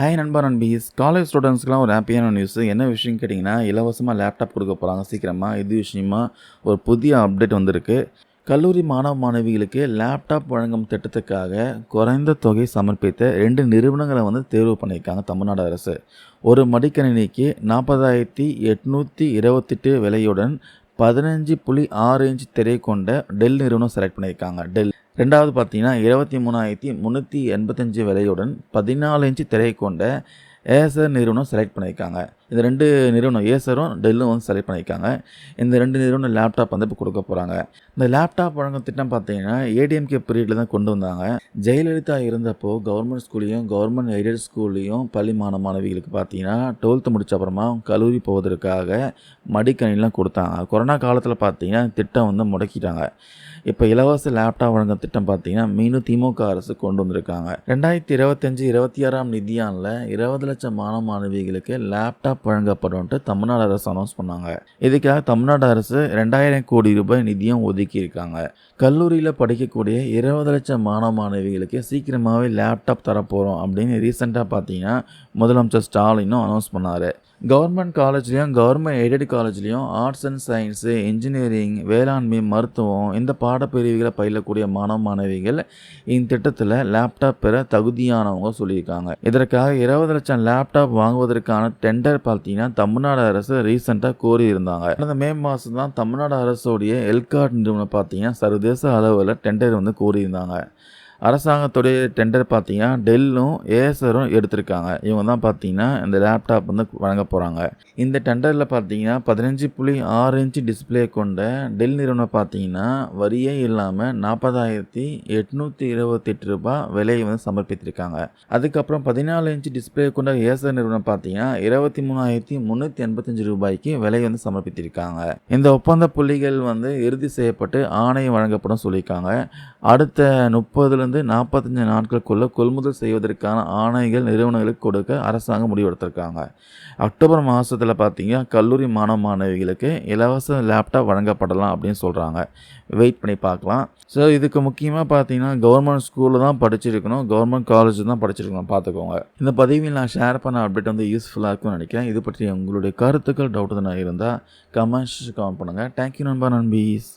Hi நண்பா நண்பீஸ் college ஸ்டூடெண்ட்ஸ்க்குலாம் ஒரு ஹாப்பியான நியூஸ் என்ன விஷயம் கேட்டிங்கன்னா இலவசமாக லேப்டாப் கொடுக்க போகிறாங்க சீக்கிரமாக இது விஷயமா ஒரு புதிய அப்டேட் வந்திருக்கு. கல்லூரி மாணவ மாணவிகளுக்கு லேப்டாப் வழங்கும் திட்டத்துக்காக குறைந்த தொகை சமர்ப்பித்த ரெண்டு நிறுவனங்களை வந்து தேர்வு பண்ணியிருக்காங்க தமிழ்நாடு அரசு. ஒரு மடிக்கணினிக்கு நாற்பதாயிரத்தி எட்நூற்றி இருபத்தெட்டு விலையுடன் பதினஞ்சு புள்ளி ஆறு இன்ச் திரை கொண்ட டெல் நிறுவனம் செலக்ட் பண்ணியிருக்காங்க. டெல் ரெண்டாவது பார்த்தீங்கன்னா இருபத்தி மூணாயிரத்தி முந்நூற்றி எண்பத்தஞ்சு விலையுடன் பதினாலு இன்ச்சு திரை கொண்ட ஏசர் நிறுவனம் செலக்ட் பண்ணியிருக்காங்க. இந்த ரெண்டு நிறுவனம் ஏசரும் டெல்லும் வந்து செலக்ட் பண்ணியிருக்காங்க. இந்த ரெண்டு நிறுவனம் லேப்டாப் வந்து இப்போ கொடுக்க போகிறாங்க இந்த லேப்டாப் வழங்கும் திட்டம் பார்த்தீங்கன்னா ஏடிஎம்கே பீரியடில் தான் கொண்டு வந்தாங்க. ஜெயலலிதா இருந்தப்போ கவர்மெண்ட் ஸ்கூல்லையும் கவர்மெண்ட் எய்டட் ஸ்கூல்லையும் பள்ளி மாணவ மாணவிகளுக்கு பார்த்தீங்கன்னா டுவெல்த்து முடிச்ச அப்புறமா கல்லூரி போவதற்காக மடிக்கணிலாம் கொடுத்தாங்க. கொரோனா காலத்தில் பார்த்தீங்கன்னா திட்டம் வந்து முடக்கிட்டாங்க. இப்போ இலவச லேப்டாப் வழங்கும் திட்டம் பார்த்தீங்கன்னா மீண்டும் திமுக அரசு கொண்டு வந்திருக்காங்க. ரெண்டாயிரத்தி இருபத்தஞ்சு இருபத்தி ஆறாம் நிதியாண்டில் இருபது லட்சம் மாணவ மாணவிகளுக்கு லேப்டாப் வழங்கப்படும்ட்டு தமிழ்நாடு அரசு அனௌன்ஸ் பண்ணாங்க. இதுக்காக தமிழ்நாடு அரசு ரெண்டாயிரம் கோடி ரூபாய் நிதியம் ஒதுக்கி இருக்காங்க கல்லூரியில் படிக்கக்கூடிய இருபது லட்சம் மாணவ மாணவிகளுக்கு சீக்கிரமாகவே லேப்டாப் தரப்போகிறோம் அப்படின்னு ரீசெண்டாக பார்த்தீங்கன்னா முதலமைச்சர் ஸ்டாலினும் அனௌன்ஸ் பண்ணார். கவர்மெண்ட் காலேஜ்லேயும் கவர்மெண்ட் எய்டட் காலேஜ்லேயும் ஆர்ட்ஸ் அண்ட் சயின்ஸு இன்ஜினியரிங் வேளாண்மை மருத்துவம் இந்த பாடப்பிரிவுகளை பயிலக்கூடிய மாணவ மாணவிகள் இந்த திட்டத்தில் லேப்டாப் பெற தகுதியானவங்க சொல்லியிருக்காங்க. இதற்காக இருபது லட்சம் லேப்டாப் வாங்குவதற்கான டெண்டர் பார்த்தீங்கன்னா தமிழ்நாடு அரசு ரீசெண்டாக கோரியிருந்தாங்க. கடந்த மே மாதம் தான் தமிழ்நாடு அரசுடைய எல்கார்ட் நிறுவனம் பார்த்தீங்கன்னா சர்வதேச அளவில் டெண்டர் வந்து கோரியிருந்தாங்க. அரசாங்கத்துடைய டெண்டர் பார்த்தீங்கன்னா டெல்லும் ஏசரும் எடுத்திருக்காங்க. இவங்க தான் பார்த்தீங்கன்னா இந்த லேப்டாப் வந்து வழங்க போகிறாங்க இந்த டெண்டரில் பார்த்தீங்கன்னா பதினஞ்சு புள்ளி ஆறு இன்ச்சு டிஸ்பிளே கொண்ட டெல் நிறுவனம் பார்த்தீங்கன்னா வரியே இல்லாமல் நாற்பதாயிரத்தி எட்நூற்றி இருபத்தெட்டு ரூபாய் விலையை வந்து சமர்ப்பித்திருக்காங்க. அதுக்கப்புறம் பதினாலு இன்ச்சு டிஸ்பிளே கொண்ட ஏசர் நிறுவனம் பார்த்தீங்கன்னா இருபத்தி மூணாயிரத்தி முந்நூற்றி எண்பத்தஞ்சு ரூபாய்க்கு விலை வந்து சமர்ப்பித்திருக்காங்க. இந்த ஒப்பந்த புள்ளிகள் வந்து இறுதி செய்யப்பட்டு ஆணையம் வழங்கப்படும் சொல்லியிருக்காங்க. அடுத்த முப்பதுல முப்பதுலேருந்து நாற்பத்தஞ்சு நாட்களுக்குள்ளே கொள்முதல் செய்வதற்கான ஆணைகள் நிறுவனங்களுக்கு கொடுக்க அரசாங்கம் முடிவெடுத்திருக்காங்க. அக்டோபர் மாதத்தில் பார்த்தீங்கன்னா கல்லூரி மாணவ மாணவிகளுக்கு இலவச லேப்டாப் வழங்கப்படலாம் அப்படின்னு சொல்கிறாங்க வெயிட் பண்ணி பார்க்கலாம். ஸோ இதுக்கு முக்கியமாக பார்த்தீங்கன்னா கவர்மெண்ட் ஸ்கூலில் தான் படிச்சிருக்கணும். கவர்மெண்ட் காலேஜ் தான் படிச்சிருக்கணும். பார்த்துக்கோங்க இந்த பதிவில் நான் ஷேர் பண்ண அப்டேட் வந்து யூஸ்ஃபுல்லாக இருக்கும்னு நினைக்கிறேன். இது பற்றி உங்களுடைய கருத்துக்கள் டவுட் தான் இருந்தால் கமெண்ட்ஸ் கமெண்ட் பண்ணுங்கள் தேங்க்யூ நண்பா நண்பீஸ்.